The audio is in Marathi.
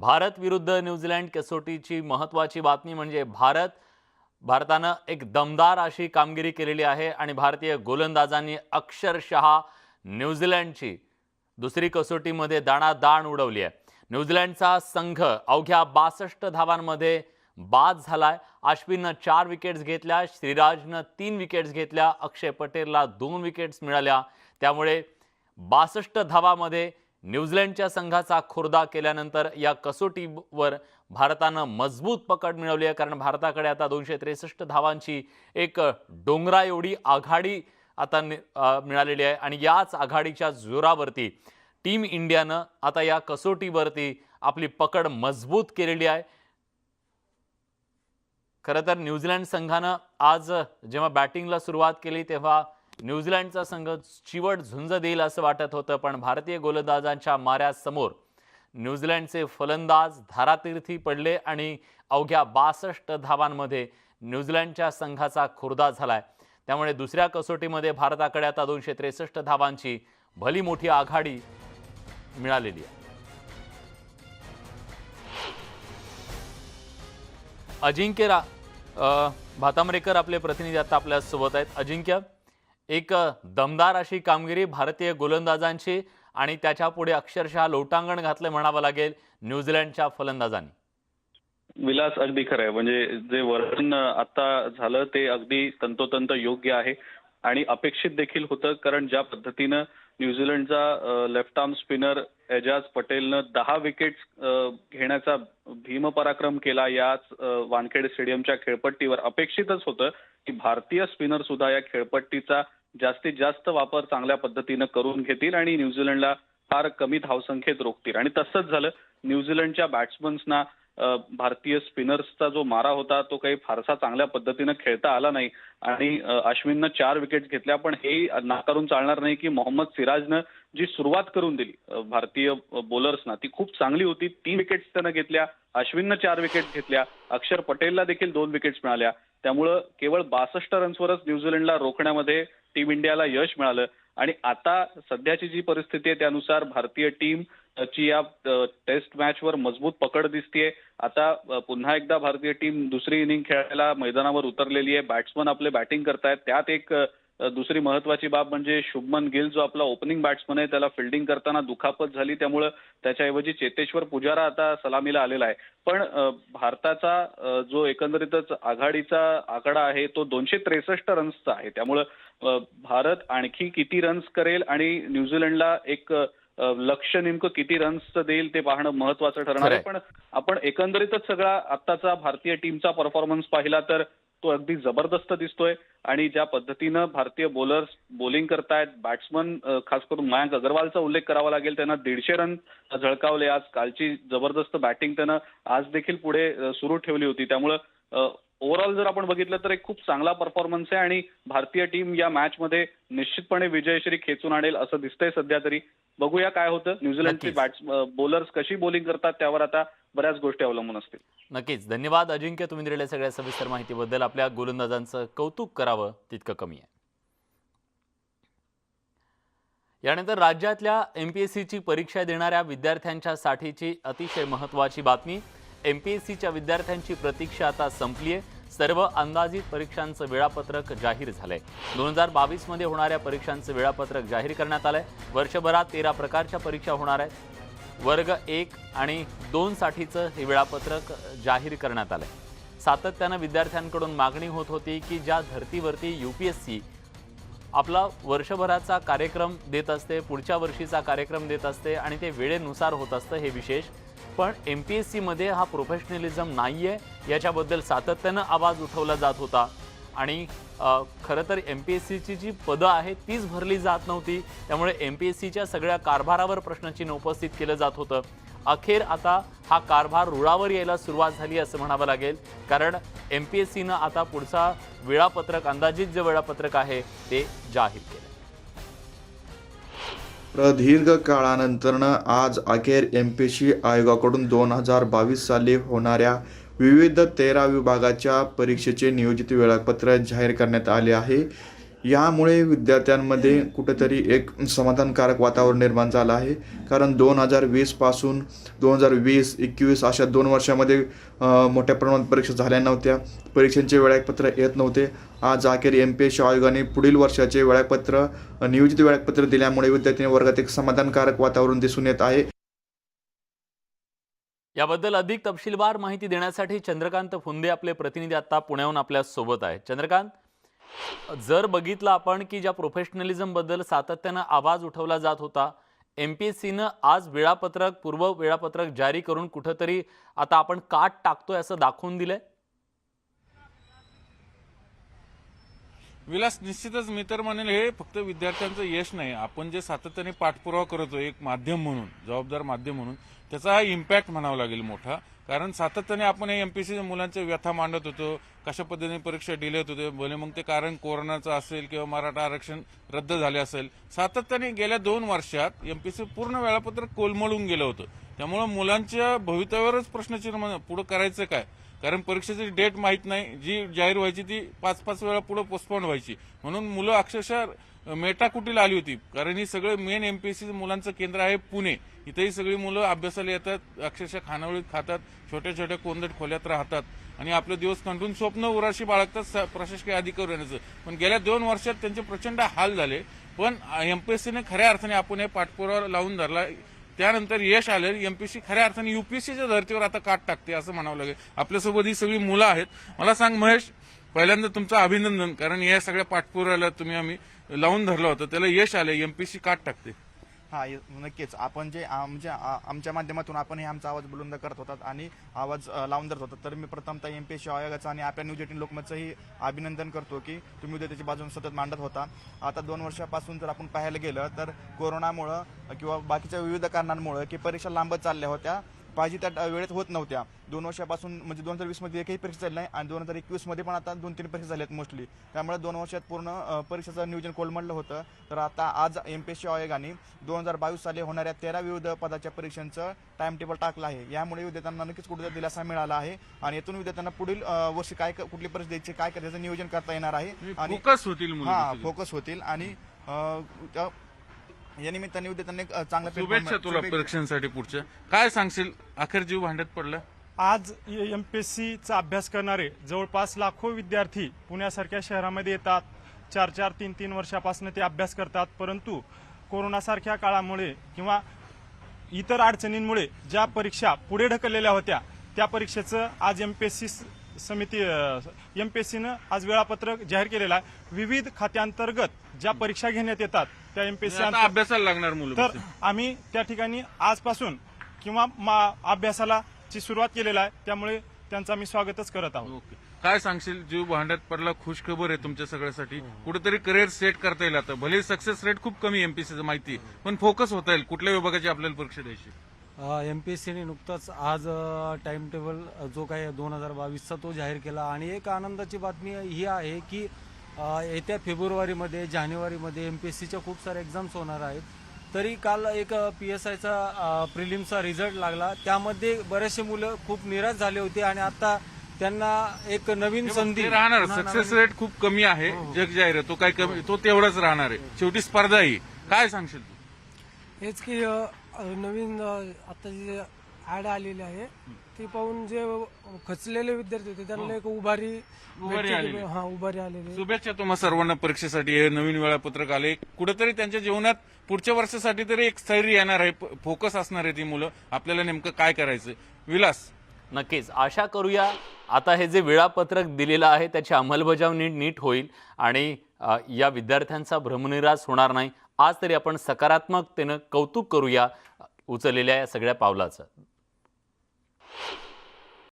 भारत विरुद्ध न्यूझीलंड कसोटीची महत्त्वाची बातमी म्हणजे भारत भारतानं एक दमदार अशी कामगिरी केलेली आहे आणि भारतीय गोलंदाजांनी अक्षरशः न्यूझीलंडची दुसरी कसोटीमध्ये दाणादाण उडवली आहे. न्यूझीलंडचा संघ अवघ्या बासष्ट धावांमध्ये बाद झालाय. अश्विननं चार विकेट्स घेतल्या श्रीराजनं तीन विकेट्स घेतल्या अक्षय पटेलला दोन विकेट्स मिळाल्या. त्यामुळे बासष्ट धावामध्ये न्यूझीलंडच्या संघाचा खुर्दा केल्यानंतर या कसोटीवर भारतानं मजबूत पकड मिळवली आहे. कारण भारताकडे आता दोनशे त्रेसष्ट धावांची एक डोंगरा एवढी आघाडी आता मिळालेली आहे. आणि याच आघाडीच्या जोरावरती टीम इंडियानं आता या कसोटीवरती आपली पकड मजबूत केलेली आहे. खरं तर न्यूझीलंड संघानं आज जेव्हा बॅटिंगला सुरुवात केली तेव्हा न्यूझीलंडचा संघ चिवट झुंज देईल असं वाटत होतं पण भारतीय गोलंदाजांच्या माऱ्यासमोर न्यूझीलंडचे फलंदाज धारातीर्थी पडले आणि अवघ्या बासष्ट धावांमध्ये न्यूझीलंडच्या संघाचा खुर्दा झालाय. त्यामुळे दुसऱ्या कसोटीमध्ये भारताकडे आता दोनशे त्रेसष्ट धावांची भली मोठी आघाडी मिळालेली आहे. अजिंक्य रा भातामरेकर आपले प्रतिनिधी आता आपल्यासोबत आहेत. अजिंक्य एक दमदार अशी कामगिरी भारतीय गोलंदाजांची आणि त्याच्या पुढे अक्षरशः लोटांगण घातलं म्हणावं लागेल न्यूझीलंडच्या फलंदाजांनी. विलास अगदी खरं आहे. म्हणजे जे वर्णन आता झालं ते अगदी तंतोतंत योग्य आहे आणि अपेक्षित देखील होतं कारण ज्या पद्धतीनं न्यूझीलंडचा लेफ्ट आर्म स्पिनर एजाज पटेलनं दहा विकेट्स घेण्याचा भीमपराक्रम केला. याच वानखेडे स्टेडियमच्या खेळपट्टीवर. अपेक्षितच होतं की भारतीय स्पिनर सुद्धा या खेळपट्टीचा जास्तीत जास्त वापर चांगल्या पद्धतीनं करून घेतील आणि न्यूझीलंडला फार कमी धावसंख्येत रोखतील. आणि तसंच झालं न्यूझीलंडच्या बॅट्समन्सना भारतीय स्पिनर्सचा जो मारा होता तो काही फारसा चांगल्या पद्धतीनं खेळता आला नाही. आणि अश्विननं चार विकेट घेतल्या पण हे नाकारून चालणार नाही की मोहम्मद सिराजनं जी सुरुवात करून दिली भारतीय बॉलर्सना ती खूप चांगली होती. तीन विकेट्स त्यानं घेतल्या अश्विननं चार विकेट घेतल्या अक्षर पटेलला देखील दोन विकेट्स मिळाल्या. त्यामुळं केवळ बासष्ट रन्सवरच न्यूझीलंडला रोखण्यामध्ये टीम इंडियाला यश मिळालं. आणि आता सध्याची जी परिस्थिती आहे त्यानुसार भारतीय टीम ची या टेस्ट मॅचवर मजबूत पकड दिसतीये. आता पुन्हा एकदा भारतीय टीम दुसरी इनिंग खेळायला मैदानावर उतरलेली आहे. बॅट्समन आपले बॅटिंग करतायत. त्यात एक दुसरी महत्वाची बाब म्हणजे शुभमन गिल जो आपला ओपनिंग बॅट्समन आहे त्याला फिल्डिंग करताना दुखापत झाली. त्यामुळं त्याच्याऐवजी चेतेश्वर पुजारा आता सलामीला आलेला आहे. पण भारताचा जो एकंदरीतच आघाडीचा आकडा आहे तो दोनशे त्रेसष्ट रन्सचा आहे. त्यामुळं भारत आणखी किती रन्स करेल आणि न्यूझीलंडला एक लक्ष नेमकं किती रन्सचं देईल ते पाहणं महत्वाचं ठरणार आहे. पण आपण एकंदरीतच सगळा आत्ताचा भारतीय टीमचा परफॉर्मन्स पाहिला तर तो अगदी जबरदस्त दिसतोय. आणि ज्या पद्धतीनं भारतीय बॉलर्स बॉलिंग करतायत बॅट्समन खास करून मयांक अग्रवालचा उल्लेख करावा लागेल त्यांना दीडशे रन झळकावले आज. कालची जबरदस्त बॅटिंग त्यानं आज देखील पुढे सुरू ठेवली होती. त्यामुळं ओव्हरऑल जर आपण बघितलं तर एक खूप चांगला परफॉर्मन्स आहे आणि भारतीय टीम या मॅचमध्ये निश्चितपणे विजयश्री खेचून आणेल असं दिसतंय सध्या तरी. बघूया काय होतं. न्यूझीलंडचे. बॅट्स बॉलर्स कशी बॉलिंग करतात त्यावर आता बऱ्याच गोष्टी अवलंबून असतील. नक्कीच. धन्यवाद अजिंक्य. तुम्ही दिलेल्या सगळ्या सविस्तर माहितीबद्दल आपल्या गोलंदाजांचं कौतुक करावं तितकं कमी आहे. यानंतर राज्यातल्या एम पी एस सीची परीक्षा देणाऱ्या विद्यार्थ्यांच्या साठीची अतिशय महत्त्वाची बातमी. एम पी एस सीच्या विद्यार्थ्यांची प्रतीक्षा आता संपली आहे सर्व अंदाजित परीक्षांचं वेळापत्रक जाहीर झालंय. दोन हजार बावीसमध्ये होणाऱ्या परीक्षांचं वेळापत्रक जाहीर करण्यात आलंय. वर्षभरात तेरा प्रकारच्या परीक्षा होणार आहेत. वर्ग एक आणि दोनसाठीचं हे वेळापत्रक जाहीर करण्यात आलंय. सातत्यानं विद्यार्थ्यांकडून मागणी होत होती की ज्या धर्तीवरती यू पी एस सी आपला वर्षभराचा कार्यक्रम देत असते पुढच्या वर्षीचा कार्यक्रम देत असते आणि ते वेळेनुसार होत असतं हे विशेष पण एम पी एस सीमध्ये हा प्रोफेशनलिझम नाही आहे याच्याबद्दल सातत्यानं आवाज उठवला जात होता. आणि खरं तर एम पी एस सीची जी पदं आहेत तीच भरली जात नव्हती. त्यामुळे एम पी एस सीच्या सगळ्या कारभारावर प्रश्नचिन्ह उपस्थित केलं जात होतं. अखेर आता हा कारभार रुळावर यायला सुरुवात झाली असं म्हणावं लागेल. कारण एम पी एस सीनं आता पुढचा वेळापत्रक अंदाजित जे वेळापत्रक आहे ते जाहीर केलं प्रदीर्घ काळानंतरनं आज अखेर एम पी सी आयोगाकडून दोन हजार बावीस साली होणाऱ्या विविध तेरा विभागाच्या परीक्षेचे नियोजित वेळापत्रक जाहीर करण्यात आले आहे. यामुळे विद्यार्थ्यांमध्ये कुठेतरी एक समाधानकारक वातावरण निर्माण झालं आहे. कारण दोन हजार वीसपासून दोन हजार वीस एकवीस अशा दोन वर्षामध्ये मोठ्या प्रमाणात परीक्षा झाल्या नव्हत्या. परीक्षांचे वेळापत्र येत नव्हते. आज अखेर एम पी एस आयोगाने पुढील वर्षाचे वेळापत्र नियोजित वेळापत्र दिल्यामुळे विद्यार्थी वर्गात एक समाधानकारक वातावरण दिसून येत आहे. याबद्दल अधिक तपशीलवार माहिती देण्यासाठी चंद्रकांत फुंदे आपले प्रतिनिधी आता पुण्याहून आपल्यासोबत आहेत. चंद्रकांत? जर बघितलं आपण की ज्या प्रोफेशनलिझमबद्दल सातत्यानं आवाज उठवला जात होता एम पी एस सीनं आज वेळापत्रक पूर्व वेळापत्रक जारी करून कुठंतरी आता आपण काट टाकतोय असं दाखवून दिलंय? विलास निश्चितच मी तर म्हणेल हे फक्त विद्यार्थ्यांचं यश नाही. आपण जे सातत्याने पाठपुरावा करतो एक माध्यम म्हणून जबाबदार माध्यम म्हणून त्याचा हा इम्पॅक्ट म्हणावा लागेल मोठा. कारण सातत्याने आपण हे एम पी सी मुलांच्या व्यथा मांडत होतो कशा पद्धतीने परीक्षा डिले होत होते भले मग ते कारण कोरोनाचं असेल किंवा मराठा आरक्षण रद्द झाले असेल. सातत्याने गेल्या दोन वर्षात एम पी सी पूर्ण वेळापत्रक कोलमडून गेलं होतं. त्यामुळं मुलांच्या भवितव्यावरच प्रश्नचिन्ह पुढं करायचं काय? कारण परीक्षेची डेट माहीत नाही जी जाहीर व्हायची ती पाच पाच वेळा पुढे पोस्टपोन व्हायची. म्हणून मुलं अक्षरशः मेटाकुटीला आली होती कारण ही सगळे मेन एमपीएससी मुलांचं केंद्र आहे पुणे. इथेही सगळी मुलं अभ्यासाला येतात अक्षरशः खानावळीत खातात छोट्या छोट्या कोंदट खोल्यात राहतात. आणि आपले दिवस कंटून स्वप्न उराशी बाळगतात स- प्रशासकीय अधिकारी येण्याचं पण गेल्या दोन वर्षात त्यांचे प्रचंड हाल झाले पण एमपीएससीने खऱ्या अर्थाने आपण हे पाठपुरावा लावून धरला त्यानंतर यश आलं एमपीसी खऱ्या अर्थाने युपीएससीच्या धर्तीवर आता काट टाकते असं म्हणावं लागेल. आपल्यासोबत ही सगळी मुलं आहेत. मला सांग महेश पहिल्यांदा तुमचं अभिनंदन कारण या सगळ्या पाठपुराला तुम्ही आम्ही लावून धरलं होतं त्याला यश आलं एमपीसी काट टाकते. हा नक्कीच. आपण जे आमच्या म्हणजे, आमच्या माध्यमातून आपण हे आमचा आवाज बुलंद करत होतात आणि आवाज लावून धरत होतात. तर मी प्रथमतः एम पी एस आयोगाचं आणि आपल्या न्यूज एटीन लोकमतचंही अभिनंदन करतो की तुम्ही उद्या त्याची बाजून सतत मांडत होता. आता दोन वर्षापासून जर आपण पाहायला गेलं तर कोरोनामुळं किंवा बाकीच्या विविध कारणांमुळं की परीक्षा लांबत चालल्या होत्या. पाहिजे त्या वेळेत होत नव्हत्या. दोन वर्षापासून म्हणजे दोन हजार वीसमध्ये एकही परीक्षा झाली नाही आणि दोन हजार एकवीसमध्ये पण आता दोन तीन परीक्षा झाल्यात मोस्टली त्यामुळे दोन वर्षात पूर्ण परीक्षेचं नियोजन कोलमडलं होतं. तर आता आज एम पी एस सी आयोगाने दोन हजार बावीस साली होणाऱ्या तेरा विविध पदाच्या परीक्षांचं टाइम टेबल टाकलं आहे. यामुळे विद्यार्थ्यांना नक्कीच कुठेतरी दिलासा मिळाला आहे आणि यातून विद्यार्थ्यांना पुढील वर्षी काय कुठली परीक्षा द्यायची काय करायचं नियोजन करता येणार आहे आणि फोकस होतील हा. फोकस होतील आणि या निमित्ताने एक, अ, चांगला शुभेच्छा performance- तुला शुभेच्छा. परीक्षांसाठी पुढच्या. काय सांगशील? अखेर जीव भांड्यात पडला. आज एम पी एस सीचा अभ्यास करणारे जवळपास लाखो विद्यार्थी पुण्यासारख्या शहरामध्ये येतात. चार चार तीन तीन वर्षापासून ते अभ्यास करतात. परंतु कोरोनासारख्या काळामुळे किंवा इतर अडचणींमुळे ज्या परीक्षा पुढे ढकललेल्या होत्या त्या परीक्षेचं आज एम पी एस सी समिती एम पी एस सीनं आज वेळापत्रक जाहीर केलेलं आहे. विविध खात्यांतर्गत ज्या परीक्षा घेण्यात येतात त्या एम पी एस सी अभ्यासाला लागणार मुलं तर आम्ही त्या ठिकाणी आजपासून किंवा अभ्यासाला ची सुरुवात केलेला आहे. त्यामुळे त्यांचं आम्ही स्वागतच करत आहोत. काय सांगशील? जीव भांड्यात पडला खुश खबर आहे तुमच्या सगळ्यासाठी. कुठेतरी करिअर सेट करता येईल आता. भले सक्सेस रेट खूप कमी एमपीसीचं माहिती पण फोकस होता येईल. कुठल्या विभागाची आपल्याला परीक्षा द्यायची? एम पी एस सीने नुकताच आज टाइम टेबल जो काही दोन हजार बावीसचा तो जाहीर केला. आणि एक आनंदाची बातमी ही आहे की येत्या फेब्रुवारीमध्ये जानेवारीमध्ये एम पी एस सीच्या खूप साऱ्या एक्झाम्स होणार आहेत. तरी काल एक पी एस आयचा प्रिलिमचा रिझल्ट लागला. त्यामध्ये बरेचसे मुलं खूप निराश झाले होते आणि आता त्यांना एक नवीन संधी. राहणार. सक्सेस रेट खूप कमी आहे. जग जाहीर तो काय कमी तो तेवढाच राहणार आहे. शेवटी स्पर्धा ही काय सांगशील तू? हेच की नवीन आता जे ऍड आलेली आहे ती पाहून जे खचलेले विद्यार्थी होते त्यांना एक उभारी उभारी आलेली. हा उभारी आलेली. आहे. शुभेच्छा तुम्हा सर्वांना परीक्षेसाठी हे नवीन वेळापत्रक आले. कुठेतरी त्यांच्या जीवनात पुढच्या वर्षासाठी तरी एक स्थैर्य येणार आहे फोकस असणार आहे ती मुलं. आपल्याला नेमकं काय करायचं विलास. नक्कीच. आशा करूया आता हे जे वेळापत्रक दिलेलं आहे त्याची अंमलबजावणी नीट होईल आणि अ, या विद्यार्थ्यांचा भ्रमनिराश होणार नाही. आज तरी आपण सकारात्मकतेनं कौतुक करूया उचललेल्या या सगळ्या पावलाचं.